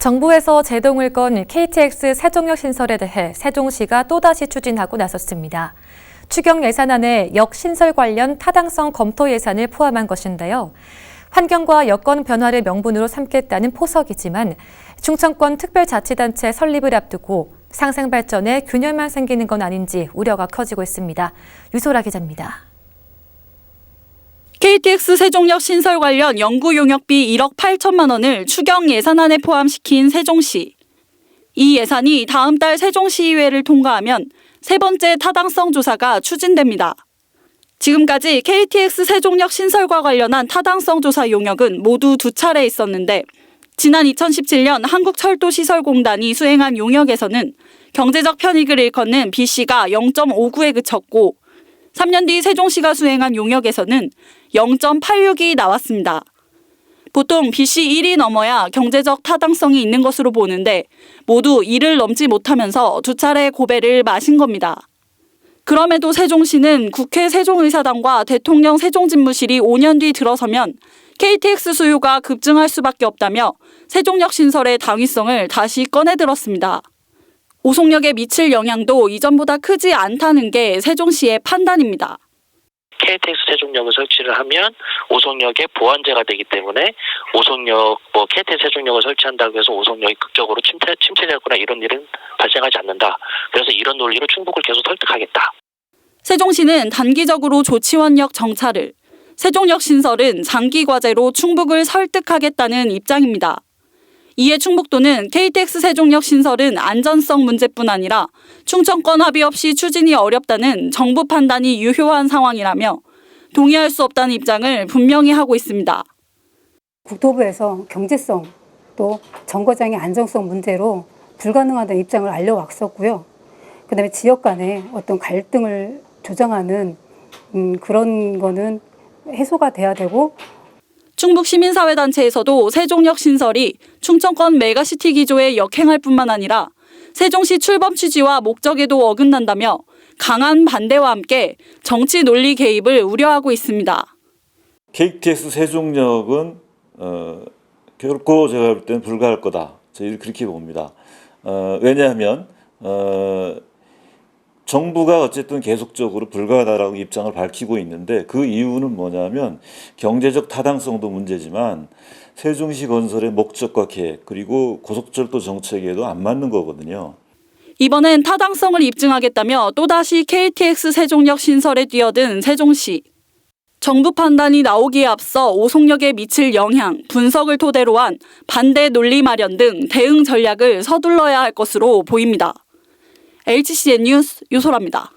정부에서 제동을 건 KTX 세종역 신설에 대해 세종시가 또다시 추진하고 나섰습니다. 추경 예산안에 역 신설 관련 타당성 검토 예산을 포함한 것인데요. 환경과 여건 변화를 명분으로 삼겠다는 포석이지만 충청권 특별자치단체 설립을 앞두고 상생 발전에 균열만 생기는 건 아닌지 우려가 커지고 있습니다. 유소라 기자입니다. KTX 세종역 신설 관련 연구 용역비 1억 8천만 원을 추경 예산안에 포함시킨 세종시. 이 예산이 다음 달 세종시의회를 통과하면 세 번째 타당성 조사가 추진됩니다. 지금까지 KTX 세종역 신설과 관련한 타당성 조사 용역은 모두 두 차례 있었는데 지난 2017년 한국철도시설공단이 수행한 용역에서는 경제적 편익을 일컫는 B씨가 0.59에 그쳤고 3년 뒤 세종시가 수행한 용역에서는 0.86이 나왔습니다. 보통 BC 1이 넘어야 경제적 타당성이 있는 것으로 보는데 모두 1을 넘지 못하면서 두 차례 고배를 마신 겁니다. 그럼에도 세종시는 국회 세종의사당과 대통령 세종집무실이 5년 뒤 들어서면 KTX 수요가 급증할 수밖에 없다며 세종역 신설의 당위성을 다시 꺼내들었습니다. 오송역에 미칠 영향도 이전보다 크지 않다는 게 세종시의 판단입니다. KTX 세종역을 설치를 하면 오송역에 보완제가 되기 때문에 오송역 뭐 KTX 세종역을 설치한다고 해서 오송역이 극적으로 침체 침체되거나 이런 일은 발생하지 않는다. 그래서 이런 논리로 충북을 계속 설득하겠다. 세종시는 단기적으로 조치원역 정차를, 세종역 신설은 장기 과제로 충북을 설득하겠다는 입장입니다. 이에 충북도는 KTX 세종역 신설은 안전성 문제뿐 아니라 충청권 합의 없이 추진이 어렵다는 정부 판단이 유효한 상황이라며 동의할 수 없다는 입장을 분명히 하고 있습니다. 국토부에서 경제성 또 정거장의 안정성 문제로 불가능하다는 입장을 알려왔었고요. 그 다음에 지역 간의 어떤 갈등을 조장하는 음, 그런 거는 해소가 돼야 되고 충북 시민사회단체에서도 세종역 신설이 충청권 메가시티 기조에 역행할 뿐만 아니라 세종시 출범 취지와 목적에도 어긋난다며 강한 반대와 함께 정치 논리 개입을 우려하고 있습니다. KTX 세종역은 어, 결코 제가 볼 때는 불가할 거다. 저희 그렇게 봅니다. 어, 왜냐하면 어, 정부가 어쨌든 계속적으로 불가하다라고 입장을 밝히고 있는데 그 이유는 뭐냐면 경제적 타당성도 문제지만 세종시 건설의 목적과 계획 그리고 고속철도 정책에도 안 맞는 거거든요. 이번엔 타당성을 입증하겠다며 또다시 KTX 세종역 신설에 뛰어든 세종시. 정부 판단이 나오기에 앞서 오송역에 미칠 영향, 분석을 토대로 한 반대 논리 마련 등 대응 전략을 서둘러야 할 것으로 보입니다. HCN 뉴스 유소라입니다.